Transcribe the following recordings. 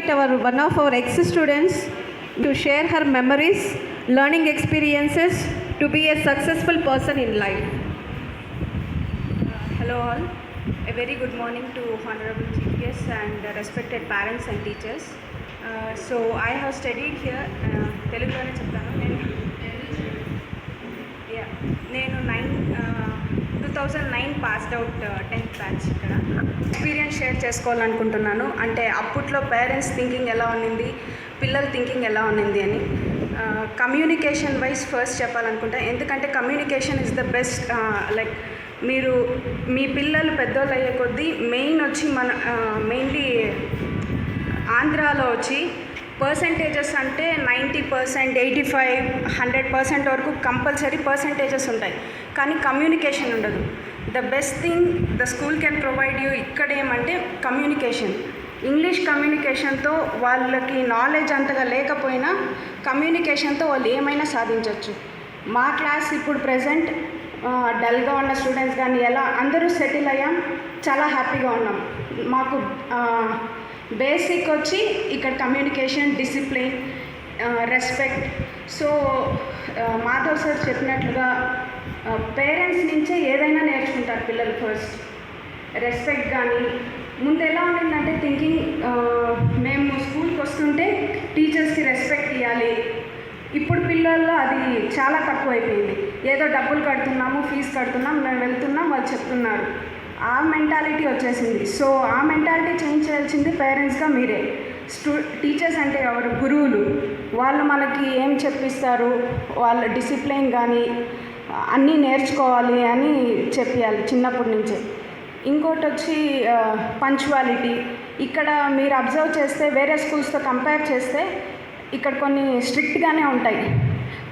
invite our one of our ex-students to share her memories, learning experiences to be a successful person in life. Uh, hello all. A very good morning to Honorable GPS and respected parents and teachers. Uh, so I have studied here, uh, Telugu uh, నేను nine two thousand nine passed out tenth batch ఇక్కడ. Experience share చేసుకోవాలనుకుంటున్నాను. అంటే అప్పట్లో parents thinking ఎలా ఉన్నింది పిల్లల thinking ఎలా ఉన్నింది అని. కమ్యూనికేషన్ వైజ్ ఫస్ట్ చెప్పాలనుకుంటా. ఎందుకంటే communication is the best like మీరు మీ పిల్లలు పెద్దోళ్ళు అయ్యే కొద్దీ మెయిన్ వచ్చి మన మెయిన్లీ ఆంధ్రాలో వచ్చి పర్సంటేజెస్ అంటే ninety percent eighty five hundred percent వరకు కంపల్సరీ పర్సంటేజెస్ ఉంటాయి. కానీ కమ్యూనికేషన్ ఉండదు. The best thing the school can provide you ఇక్కడ ఏమంటే కమ్యూనికేషన్ ఇంగ్లీష్ కమ్యూనికేషన్తో వాళ్ళకి నాలెడ్జ్ అంతగా లేకపోయినా కమ్యూనికేషన్తో వాళ్ళు ఏమైనా సాధించవచ్చు మా క్లాస్ ఇప్పుడు ప్రజెంట్ డల్గా ఉన్న స్టూడెంట్స్ కానీ ఎలా అందరూ సెటిల్ అయ్యాం చాలా హ్యాపీగా ఉన్నాం. మాకు బేసిక్ వచ్చి ఇక్కడ communication discipline respect. So Madhav sir చెప్పినట్లుగా పేరెంట్స్ నుంచే ఏదైనా నేర్చుకుంటారు పిల్లలు ఫస్ట్. రెస్పెక్ట్ కానీ ముందు ఎలా ఉండిందంటే థింకింగ్ మేము స్కూల్కి వస్తుంటే టీచర్స్కి రెస్పెక్ట్ ఇవ్వాలి ఇప్పుడు పిల్లల్లో అది చాలా తక్కువ అయిపోయింది ఏదో డబ్బులు కడుతున్నాము ఫీజు కడుతున్నాం మేము వెళ్తున్నాం వాళ్ళు చెప్తున్నారు. ఆ మెంటాలిటీ వచ్చేసింది. సో ఆ మెంటాలిటీ చేంజ్ చేయాల్సింది పేరెంట్స్గా మీరే. స్టూ టీచర్స్ అంటే ఎవరు? గురువులు. వాళ్ళు మనకి ఏం చెప్పిస్తారు? వాళ్ళ డిసిప్లిన్ కానీ అన్నీ నేర్చుకోవాలి అని చెప్పాలి చిన్నప్పటి నుంచే. ఇంకోటి వచ్చి పంచువాలిటీ ఇక్కడ మీరు అబ్జర్వ్ చేస్తే వేరే స్కూల్స్తో కంపేర్ చేస్తే ఇక్కడ కొన్ని స్ట్రిక్ట్గానే ఉంటాయి.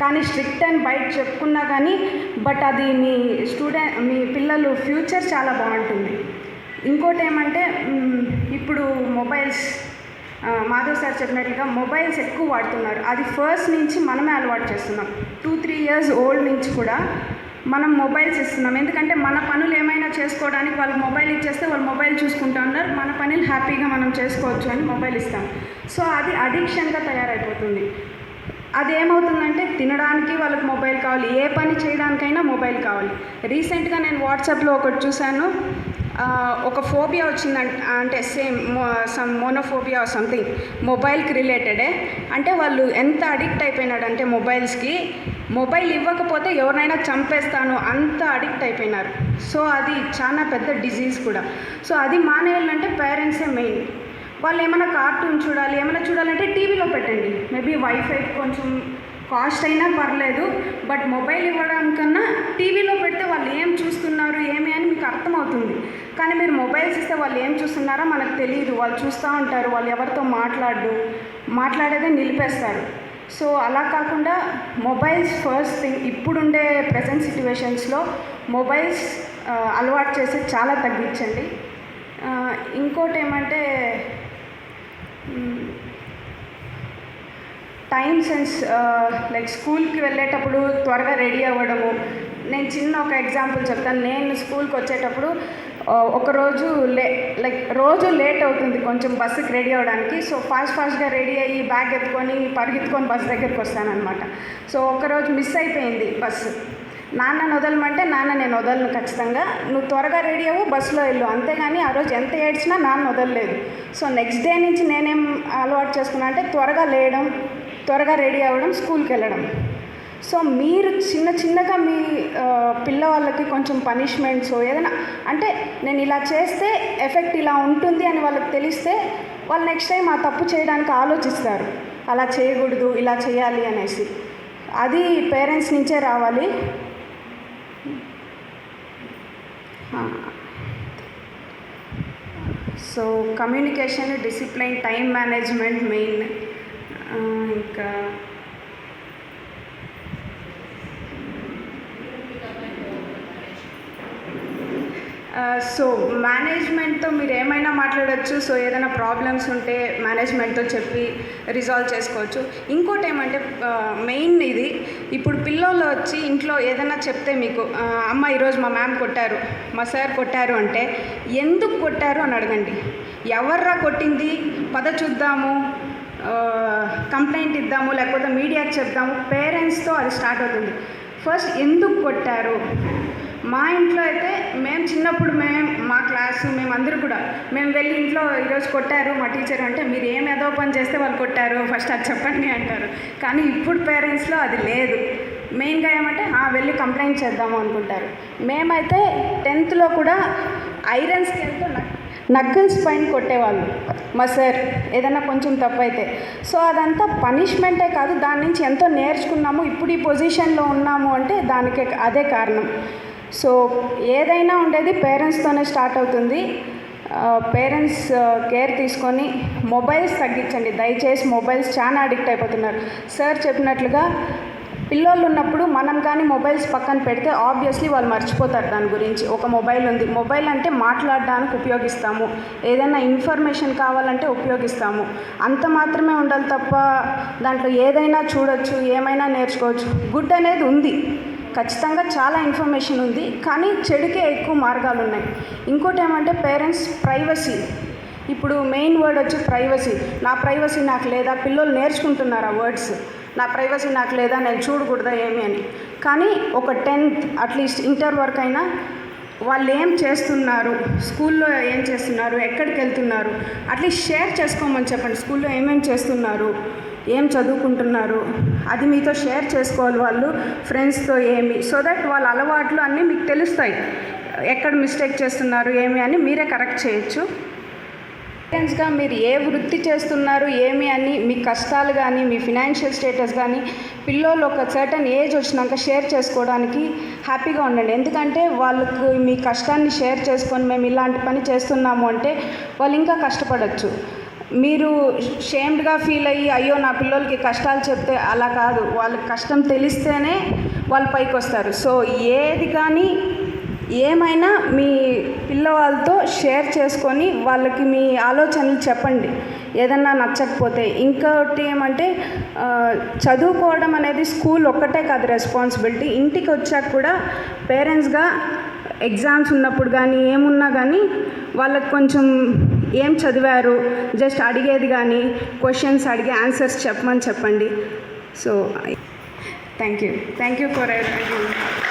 కానీ స్ట్రిక్ట్ అండ్ బయట చెప్పుకున్నా కానీ బట్ అది మీ స్టూడెంట్ మీ పిల్లలు ఫ్యూచర్ చాలా బాగుంటుంది. ఇంకోటి ఏమంటే ఇప్పుడు మొబైల్స్ మాధవ్ సార్ చెప్పినట్లుగా మొబైల్స్ ఎక్కువ వాడుతున్నారు. అది ఫస్ట్ నుంచి మనమే అలవాటు చేస్తున్నాం. టూ త్రీ ఇయర్స్ ఓల్డ్ నుంచి కూడా మనం మొబైల్స్ ఇస్తున్నాం. ఎందుకంటే మన పనులు ఏమైనా చేసుకోవడానికి వాళ్ళు మొబైల్ ఇచ్చేస్తే వాళ్ళు మొబైల్ చూసుకుంటూ ఉన్నారు. మన పనులు హ్యాపీగా మనం చేసుకోవచ్చు అని మొబైల్ ఇస్తాం. సో అది అడిక్షన్గా తయారైపోతుంది. అది ఏమవుతుందంటే తినడానికి వాళ్ళకి మొబైల్ కావాలి ఏ పని చేయడానికైనా మొబైల్ కావాలి. రీసెంట్గా నేను వాట్సాప్లో ఒకటి చూశాను. ఒక ఫోబియా వచ్చిందంట అంటే సేమ్ సమ్ మోనోఫోబియా సంథింగ్ మొబైల్కి రిలేటెడే. అంటే వాళ్ళు ఎంత అడిక్ట్ అయిపోయినాడంటే మొబైల్స్కి మొబైల్ ఇవ్వకపోతే ఎవరినైనా చంపేస్తాను అంత అడిక్ట్ అయిపోయినారు. సో అది చాలా పెద్ద డిజీజ్ కూడా. సో అది మానేయాలంటే పేరెంట్సే మెయిన్. వాళ్ళు ఏమైనా కార్టూన్ చూడాలి ఏమైనా చూడాలంటే టీవీలో పెట్టండి. మేబీ వైఫై కొంచెం కాస్ట్ అయినా పర్లేదు బట్ మొబైల్ ఇవ్వడం కన్నా టీవీలో పెడితే వాళ్ళు ఏం చూస్తున్నారు ఏమి అని మీకు అర్థమవుతుంది. కానీ మీరు మొబైల్స్ ఇస్తే వాళ్ళు ఏం చూస్తున్నారో మనకు తెలియదు. వాళ్ళు చూస్తూ ఉంటారు వాళ్ళు ఎవరితో మాట్లాడు మాట్లాడేదే నిలిపేస్తారు. సో అలా కాకుండా మొబైల్స్ ఫస్ట్ థింగ్ ఇప్పుడుండే ప్రజెంట్ సిచ్యువేషన్స్లో మొబైల్స్ అలవాటు చేసి చాలా తగ్గించండి. ఇంకోటి ఏమంటే టైం సెన్స్ లైక్ స్కూల్కి వెళ్ళేటప్పుడు త్వరగా రెడీ అవ్వడము. నేను చిన్న ఒక ఎగ్జాంపుల్ చెప్తాను. నేను స్కూల్కి వచ్చేటప్పుడు uh, ఒకరోజు లే లైక్ రోజు లేట్ అవుతుంది కొంచెం బస్సుకి రెడీ అవ్వడానికి. సో ఫాస్ట్ ఫాస్ట్గా రెడీ అయ్యి బ్యాగ్ ఎత్తుకొని పరిగెత్తుకొని బస్సు దగ్గరికి వస్తానన్నమాట. సో ఒకరోజు మిస్ అయిపోయింది బస్సు నాన్న వదలమంటే నాన్న నేను వదలను ఖచ్చితంగా. నువ్వు త్వరగా రెడీ అవ్వు బస్సులో వెళ్ళు. అంతేగాని ఆ రోజు ఎంత ఏడ్చినా నాన్న వదలలేదు సో నెక్స్ట్ డే నుంచి నేనేం అలవాటు చేసుకున్నా అంటే త్వరగా లేయడం త్వరగా రెడీ అవ్వడం స్కూల్కి వెళ్ళడం. సో మీరు చిన్న చిన్నగా మీ పిల్లవాళ్ళకి కొంచెం పనిష్మెంట్స్ ఏదైనా అంటే నేను ఇలా చేస్తే ఎఫెక్ట్ ఇలా ఉంటుంది అని వాళ్ళకి తెలిస్తే వాళ్ళు నెక్స్ట్ టైం ఆ తప్పు చేయడానికి ఆలోచిస్తారు. అలా చేయకూడదు ఇలా చేయాలి అనేసి. అది పేరెంట్స్ నుంచే రావాలి. So communication discipline time management main ఇంకా సో మేనేజ్మెంట్తో మీరు ఏమైనా మాట్లాడచ్చు? సో ఏదైనా ప్రాబ్లమ్స్ ఉంటే మేనేజ్మెంట్తో చెప్పి రిజాల్వ్ చేసుకోవచ్చు. ఇంకోటి ఏమంటే మెయిన్ ఇది ఇప్పుడు పిల్లలు వచ్చి ఇంట్లో ఏదైనా చెప్తే మీకు అమ్మ ఈరోజు మా మ్యామ్ కొట్టారు మా సార్ కొట్టారు అంటే ఎందుకు కొట్టారు? అని అడగండి. ఎవర్రా కొట్టింది? పద చూద్దాము. కంప్లైంట్ ఇద్దాము లేకపోతే మీడియాకి చెప్దాము. పేరెంట్స్తో అది స్టార్ట్ అవుతుంది. ఫస్ట్ ఎందుకు కొట్టారు? మా ఇంట్లో అయితే మేము చిన్నప్పుడు మేము మా క్లాసు మేమందరూ కూడా మేము వెళ్ళి ఇంట్లో ఈరోజు కొట్టారు మా టీచర్ అంటే మీరు ఏం ఏదో పని చేస్తే వాళ్ళు కొట్టారు ఫస్ట్ అది చెప్పండి అంటారు. కానీ ఇప్పుడు పేరెంట్స్లో అది లేదు. మెయిన్గా ఏమంటే "ఆ, వెళ్ళి కంప్లైంట్ చేద్దాము అనుకుంటారు. మేమైతే టెన్త్లో కూడా ఐరన్ స్కేల్తో నక్కల్స్ పైన కొట్టేవాళ్ళు. మా సార్ ఏదైనా కొంచెం తప్పు అయితే సో అదంతా పనిష్మెంటే కాదు దాని నుంచి ఎంతో నేర్చుకున్నాము ఇప్పుడు ఈ పొజిషన్లో ఉన్నాము అంటే దానికి అదే కారణం. సో ఏదైనా ఉండేది పేరెంట్స్తోనే స్టార్ట్ అవుతుంది. పేరెంట్స్ కేర్ తీసుకొని మొబైల్స్ తగ్గించండి. దయచేసి మొబైల్స్ చాలా అడిక్ట్ అయిపోతున్నారు. సార్ చెప్పినట్లుగా పిల్లోళ్ళు ఉన్నప్పుడు మనం కానీ మొబైల్స్ పక్కన పెడితే ఆబ్వియస్లీ వాళ్ళు మర్చిపోతారు దాని గురించి. ఒక మొబైల్ ఉంది. మొబైల్ అంటే మాట్లాడడానికి ఉపయోగిస్తాము. ఏదైనా ఇన్ఫర్మేషన్ కావాలంటే ఉపయోగిస్తాము. అంత మాత్రమే ఉండాలి తప్ప దాంట్లో ఏదైనా చూడొచ్చు ఏమైనా నేర్చుకోవచ్చు. గుడ్ అనేది ఉంది. ఖచ్చితంగా చాలా ఇన్ఫర్మేషన్ ఉంది కానీ చెడుకే ఎక్కువ మార్గాలు ఉన్నాయి. ఇంకోటి ఏమంటే పేరెంట్స్ ప్రైవసీ. ఇప్పుడు మెయిన్ వర్డ్ వచ్చి ప్రైవసీ. నా ప్రైవసీ నాకు లేదా? పిల్లలు నేర్చుకుంటున్నారు ఆ వర్డ్స్? నా ప్రైవసీ నాకు లేదా? నేను చూడకూడదా ఏమి అని. కానీ ఒక టెన్త్ అట్లీస్ట్ ఇంటర్ వరకు అయినా వాళ్ళు ఏం చేస్తున్నారు? స్కూల్లో ఏం చేస్తున్నారు? ఎక్కడికి వెళ్తున్నారు? అట్లీస్ట్ షేర్ చేసుకోమని చెప్పండి. స్కూల్లో ఏమేమి చేస్తున్నారు? ఏం చదువుకుంటున్నారు? అది మీతో షేర్ చేసుకోవాలి వాళ్ళు ఫ్రెండ్స్తో ఏమి? సో దట్ వాళ్ళ అలవాట్లు అన్నీ మీకు తెలుస్తాయి. ఎక్కడ మిస్టేక్ చేస్తున్నారు ఏమి అని మీరే కరెక్ట్ చేయొచ్చు. పేరెంట్స్గా మీరు ఏ వృత్తి చేస్తున్నారు ఏమి అని మీ కష్టాలు కానీ మీ ఫినాన్షియల్ స్టేటస్ కానీ పిల్లలు ఒక సర్టన్ ఏజ్ వచ్చినాక షేర్ చేసుకోవడానికి హ్యాపీగా ఉండండి. ఎందుకంటే వాళ్ళకు మీ కష్టాన్ని షేర్ చేసుకొని మేము ఇలాంటి పని చేస్తున్నాము అంటే వాళ్ళు ఇంకా కష్టపడచ్చు. మీరు షేమ్డ్గా ఫీల్ అయ్యి అయ్యో నా పిల్లలకి కష్టాలు చెప్తే అలా కాదు. వాళ్ళకి కష్టం తెలిస్తేనే వాళ్ళు పైకి వస్తారు. సో ఏది కానీ ఏమైనా మీ పిల్లవాళ్ళతో షేర్ చేసుకొని వాళ్ళకి మీ ఆలోచనలు చెప్పండి. ఏదన్నా నచ్చకపోతే. ఇంకోటి ఏమంటే చదువుకోవడం అనేది స్కూల్ ఒక్కటే కాదు రెస్పాన్సిబిలిటీ. ఇంటికి వచ్చాక కూడా పేరెంట్స్గా ఎగ్జామ్స్ ఉన్నప్పుడు కానీ ఏమున్నా కానీ వాళ్ళకి కొంచెం ఏం చదివారు? జస్ట్ అడిగేది కానీ క్వశ్చన్స్ అడిగి ఆన్సర్స్ చెప్పమని చెప్పండి. So thank you thank you for ఎవరి